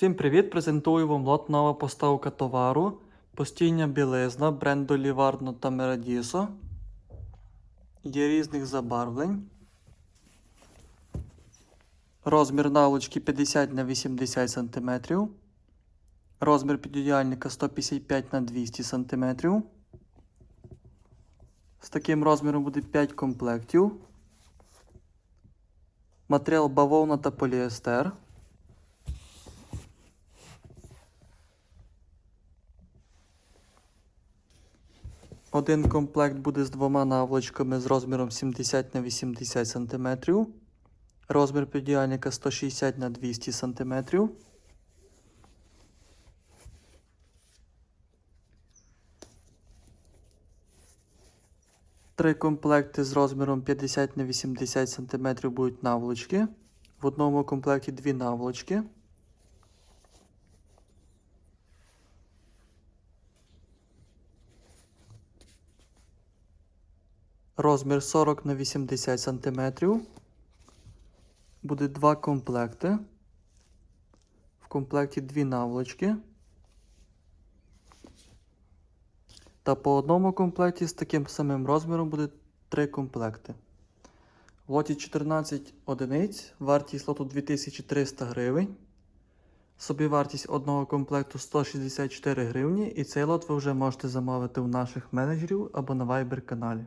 Всім привіт! Презентую вам лот нова поставка товару. Постійня білизна бренду Livarno та Meradiso. Є різних забарвлень. Розмір наволочки 50 на 80 см. Розмір підодіяльника 155 на 200 см. З таким розміром буде 5 комплектів. Матеріал бавовна та поліестер. Один комплект буде з двома наволочками з розміром 70 на 80 см. Розмір підіяльника 160 на 200 см. Три комплекти з розміром 50 на 80 см будуть наволочки. В одному комплекті дві наволочки. Розмір 40 на 80 см. Буде два комплекти. В комплекті дві наволочки. Та по одному комплекті з таким самим розміром буде три комплекти. В лоті 14 одиниць, вартість лоту 2300 гривень. Собівартість одного комплекту 164 гривні. І цей лот ви вже можете замовити у наших менеджерів або на Viber каналі.